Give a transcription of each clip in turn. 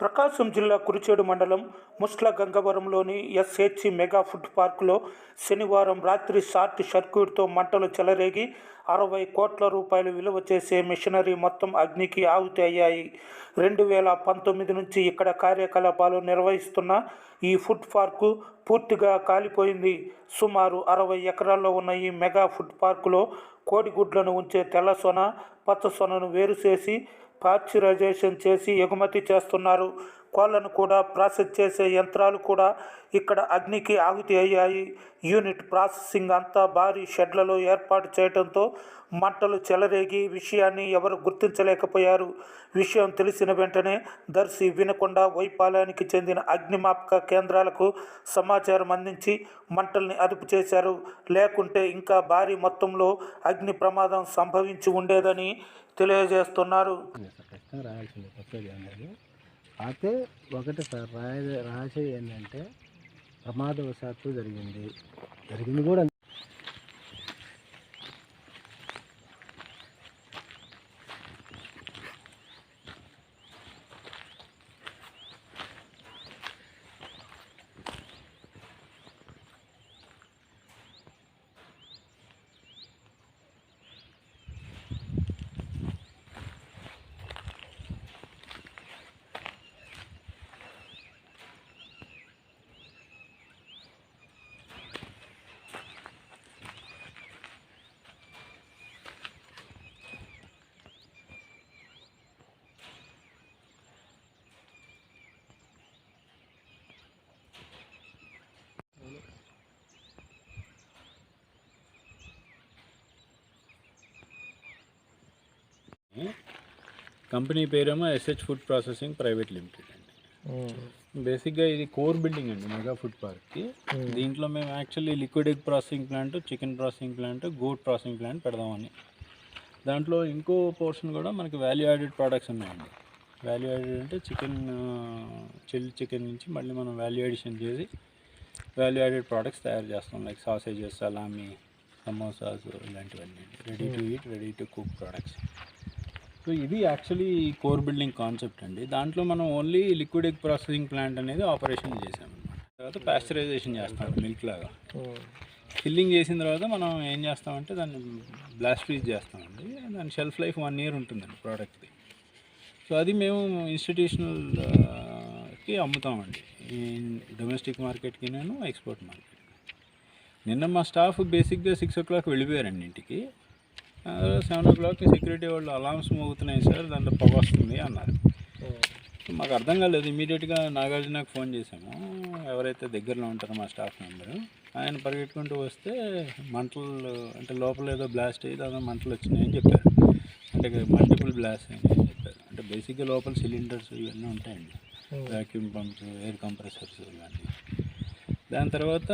ప్రకాశం జిల్లా కురిచేడు మండలం ముస్ల గంగవరంలోని ఎస్హెచ్ మెగా ఫుడ్ పార్కులో శనివారం రాత్రి షార్ట్ సర్క్యూట్తో మంటలు చెలరేగి అరవై కోట్ల రూపాయలు విలువ చేసే మిషనరీ మొత్తం అగ్నికి ఆహుతి అయ్యాయి. రెండు వేల పంతొమ్మిది నుంచి ఇక్కడ కార్యకలాపాలు నిర్వహిస్తున్న ఈ ఫుడ్ పార్కు పూర్తిగా కాలిపోయింది. సుమారు అరవై ఎకరాల్లో ఉన్న ఈ మెగా ఫుడ్ పార్కులో కోడిగుడ్లను ఉంచే తెల్ల సొన పచ్చ సొనను వేరు చేసి పాశ్చరైజేషన్ చేసి ఎగుమతి చేస్తున్నారు. కోళ్ళను కూడా ప్రాసెస్ చేసే యంత్రాలు కూడా ఇక్కడ అగ్నికి ఆహుతి అయ్యాయి. యూనిట్ ప్రాసెసింగ్ అంతా భారీ షెడ్లలో ఏర్పాటు చేయడంతో మంటలు చెలరేగి విషయాన్ని ఎవరు గుర్తించలేకపోయారు. విషయం తెలిసిన వెంటనే దర్శి వినకొండ వైపాలయానికి చెందిన అగ్నిమాపక కేంద్రాలకు సమాచారం అందించి మంటల్ని అదుపు చేశారు. లేకుంటే ఇంకా భారీ మొత్తంలో అగ్ని ప్రమాదం సంభవించి ఉండేదని తెలియజేస్తున్నారు. అయితే ఒకటి సార్ రాయ రాసేది ఏంటంటే ప్రమాదవశాత్తు జరిగింది. జరిగింది కూడా కంపెనీ పేరేమో SH food processing private limited అండి. బేసిక్గా ఇది కోర్ బిల్డింగ్ అండి మెగా ఫుడ్ పార్క్కి. దీంట్లో మేము actually liquid egg processing plant chicken processing plant goat processing plant పెడదామని. దాంట్లో ఇంకో పోర్షన్ కూడా మనకి వాల్యూ యాడెడ్ ప్రోడక్ట్స్ ఉన్నాయండి. వాల్యూ యాడెడ్ అంటే చికెన్ చిల్లీ చికెన్ నుంచి మళ్ళీ మనం వాల్యూ అడిషన్ చేసి వాల్యూ యాడెడ్ ప్రోడక్ట్స్ తయారు చేస్తాం. లైక్ సాసేజెస్ సలామీ సమోసాస్ ఇలాంటివన్నీ ready to eat ready to cook products so ఇది యాక్చువల్లీ కోర్ బిల్డింగ్ కాన్సెప్ట్ అండి. దాంట్లో మనం only liquid egg processing plant అనేది ఆపరేషన్ చేసామన్నమాట తర్వాత పాస్చరైజేషన్ చేస్తాం మిల్క్ లాగా. ఫిల్లింగ్ చేసిన తర్వాత మనం ఏం చేస్తామంటే దాన్ని బ్లాస్ట్ ఫ్రీజ్ చేస్తామండి. దాని షెల్ఫ్ లైఫ్ వన్ ఇయర్ ఉంటుందండి ప్రోడక్ట్ది సో అది మేము ఇన్స్టిట్యూషనల్కి అమ్ముతామండి. డొమెస్టిక్ మార్కెట్కి నేను ఎక్స్పోర్ట్ మార్కెట్ నిన్న మా స్టాఫ్ బేసిక్గా సిక్స్ ఓ క్లాక్ వెళ్ళిపోయారండి ఇంటికి. సెవెన్ ఓ క్లాక్కి సెక్యూరిటీ వాళ్ళు అలామ్స్ మోగుతున్నాయి సార్ దాంట్లో పొగ వస్తుంది అన్నారు. మాకు అర్థం కాలేదు ఇమీడియట్గా నాగార్జునకు ఫోన్ చేసాము ఎవరైతే దగ్గరలో ఉంటారో మా స్టాఫ్ మెంబరు ఆయన పరిగెట్టుకుంటూ వస్తే మంటలు అంటే లోపల ఏదో బ్లాస్ట్ అయ్యి దాని మంటలు వచ్చినాయని చెప్పారు. అంటే మల్టిపుల్ బ్లాస్ట్ అని చెప్పారు. అంటే బేసిక్గా లోపల సిలిండర్స్ ఇవన్నీ ఉంటాయండి. వ్యాక్యూమ్ పంప్స్ ఎయిర్ కంప్రెసర్స్ ఇవన్నీ. దాని తర్వాత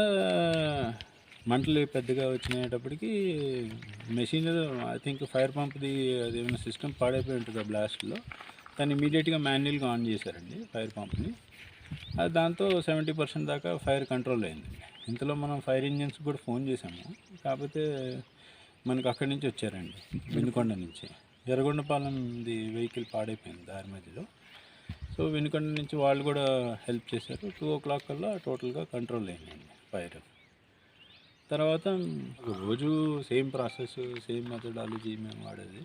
మంటలు పెద్దగా వచ్చినప్పటికీ మెషిన్ ఐ థింక్ ఫైర్ పంప్ది అది ఏమైనా సిస్టమ్ పాడైపోయి ఉంటుంది ఆ బ్లాస్ట్లో? దాన్ని ఇమీడియట్గా మాన్యువల్గా ఆన్ చేశారండి ఫైర్ పంప్ని. అది దాంతో సెవెంటీ పర్సెంట్ దాకా ఫైర్ కంట్రోల్ అయింది. ఇంతలో మనం ఫైర్ ఇంజిన్స్ కూడా ఫోన్ చేసాము కాకపోతే మనకు అక్కడి నుంచి వచ్చారండి వెనుకొండ నుంచి. ఎర్రగొండపాలెంది వెహికల్ పాడైపోయింది దారి మధ్యలో. సో వెనుకొండ నుంచి వాళ్ళు కూడా హెల్ప్ చేశారు. టూ ఓ క్లాక్ కల్లా టోటల్గా కంట్రోల్ అయిందండి ఫైర్. తర్వాత రోజు సేమ్ ప్రాసెస్ సేమ్ మెథడాలజీ మేము వాడేది.